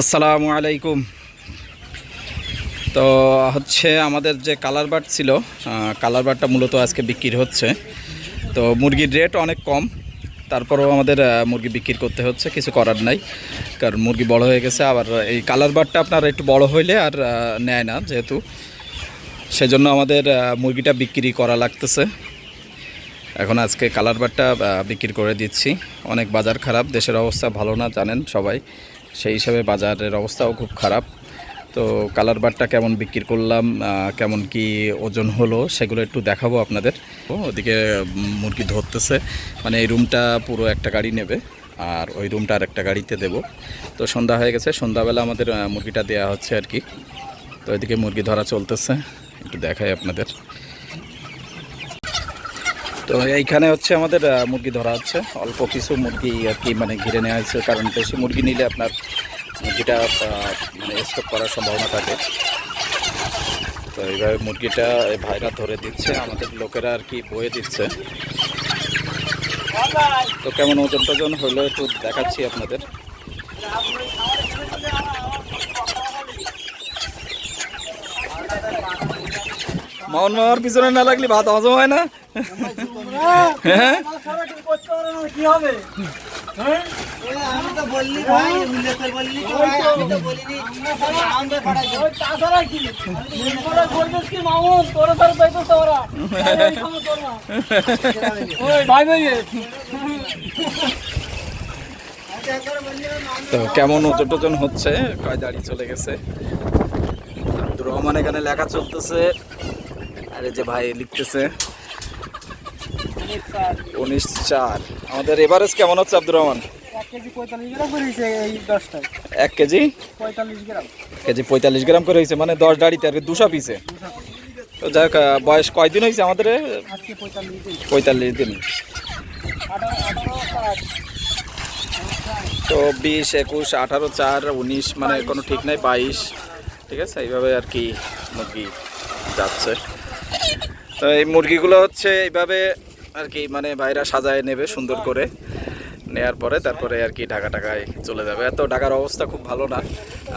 আসসালামু আলাইকুম। তো হচ্ছে আমাদের যে কালার বার্ড ছিল কালার বার্ডটা মূলত আজকে বিক্রি হচ্ছে। তো মুরগির রেট অনেক কম, তারপরেও আমাদের মুরগি বিক্রি করতে হচ্ছে, কিছু করার নাই। কারণ মুরগি বড় হয়ে গেছে, আবার এই কালার বার্ডটা আপনার একটু বড় হইলে আর নেয় না যেহেতু। সেজন্য আমাদের মুরগিটা বিক্রি করা লাগতেছে। এখন আজকে কালার বারটা বিক্রি করে দিচ্ছি। অনেক বাজার খারাপ, দেশের অবস্থা ভালো না, জানেন সবাই। সেই হিসাবে বাজারের অবস্থাও খুব খারাপ। তো কালার বারটা কেমন বিক্রি করলাম কেমন কি ওজন হলো সেগুলো একটু দেখাবো আপনাদের। ওদিকে মুরগি ধরতেছে। মানে এই রুমটা পুরো একটা গাড়ি নেবে, আর ওই রুমটা আর একটা গাড়িতে দেব। তো সন্ধ্যা হয়ে গেছে, সন্ধ্যাবেলা আমাদের মুরগিটা দেওয়া হচ্ছে আর কি। তো এদিকে মুরগি ধরা চলতেছে, একটু দেখাই আপনাদের। তো এইখানে হচ্ছে আমাদের মুরগি ধরা হচ্ছে। অল্প কিছু মুরগি আর কি মানে ঘিরে নেওয়া হয়েছে, কারণ বেশি মুরগি নিলে আপনার মুরগিটা মানে স্টক করার সম্ভাবনা থাকে। তো এইভাবে মুরগিটা ভাইরা ধরে দিচ্ছে, আমাদের লোকেরা আর কি বয়ে দিচ্ছে। তো কেমন ওজন টোজন হলো একটু দেখাচ্ছি আপনাদের। মাউন মামার পিছনে না লাগলে ভাত হজম হয় না। তো কেমন টোজন হচ্ছে? কয় দাঁড়িয়ে চলে গেছে? রহমান এখানে লেখা চলতেছে। আরে যে ভাই লিখতেছে। উনিশ চার। আমাদের এভারেজ কেমন হচ্ছে আব্দুর রহমান? এক কেজি কেজি? পঁয়তাল্লিশ গ্রাম। করে হয়েছে মানে দশ দাঁড়িতে আর দুশো পিসে। তো যাক আহ, বয়স কয়দিন হয়েছে আমাদের? পঁয়তাল্লিশ দিন। তো বিশ একুশ আঠারো চার উনিশ মানে কোনো ঠিক নাই বাইশ। ঠিক আছে এইভাবে আর কি মুরগি যাচ্ছে। তো এই মুরগিগুলো হচ্ছে এইভাবে আর কি মানে ভাইরা সাজায় নেবে সুন্দর করে। নেয়ার পরে তারপরে আর কি ঢাকা টাকায় চলে যাবে। এত ঢাকার অবস্থা খুব ভালো না,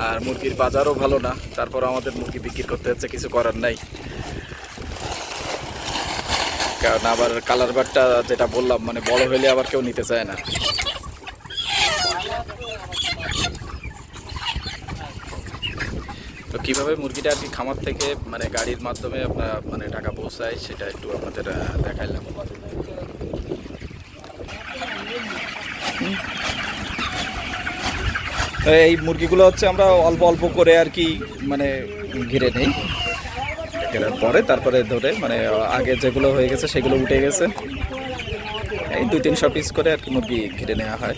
আর মুরগির বাজারও ভালো না। তারপর আমাদের মুরগি বিক্রি করতে হচ্ছে, কিছু করার নাই। কারণ আবার কালার বারটা যেটা বললাম মানে বড় হলে আবার কেউ নিতে চায় না। তো কীভাবে মুরগিটা আর কি খামার থেকে মানে গাড়ির মাধ্যমে মানে টাকা পৌঁছায়, সেটা একটু আপনাদের দেখাইলাম। এই মুরগিগুলো হচ্ছে আমরা অল্প অল্প করে আর কি মানে ঘিরে নেই। ঘেরার পরে তারপরে ধরে মানে আগে যেগুলো হয়ে গেছে সেগুলো উঠে গেছে। এই দুই তিনশো পিস করে আর কি মুরগি ঘিরে নেওয়া হয়।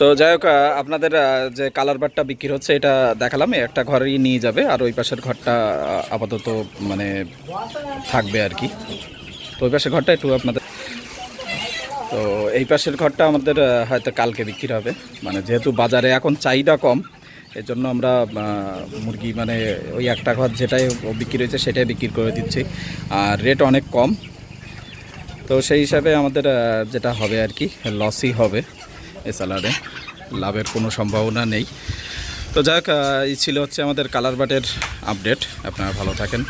তো যাই হোক আপনাদের যে কালার বারটা বিক্রি হচ্ছে, এটা দেখালাম। একটা ঘরেই নিয়ে যাবে, আর ওই পাশের ঘরটা আপাতত মানে থাকবে আর কি। তো ওই পাশের ঘরটা একটু আপনাদের তো এই পাশের ঘরটা আমাদের হয়তো কালকে বিক্রি হবে। মানে যেহেতু বাজারে এখন চাহিদা কম এই জন্য আমরা মুরগি মানে ওই একটা ঘর যেটাই বিক্রি হয়েছে, সেটাই বিক্রি করে দিচ্ছি। আর রেট অনেক কম। তো সেই হিসাবে আমাদের যেটা হবে আর কি লসই হবে। এ। লাভের কোনো সম্ভাবনা নেই। তো যাক এই ছিল হচ্ছে আমাদের কালার বাটের আপডেট আপনারা ভালো থাকেন।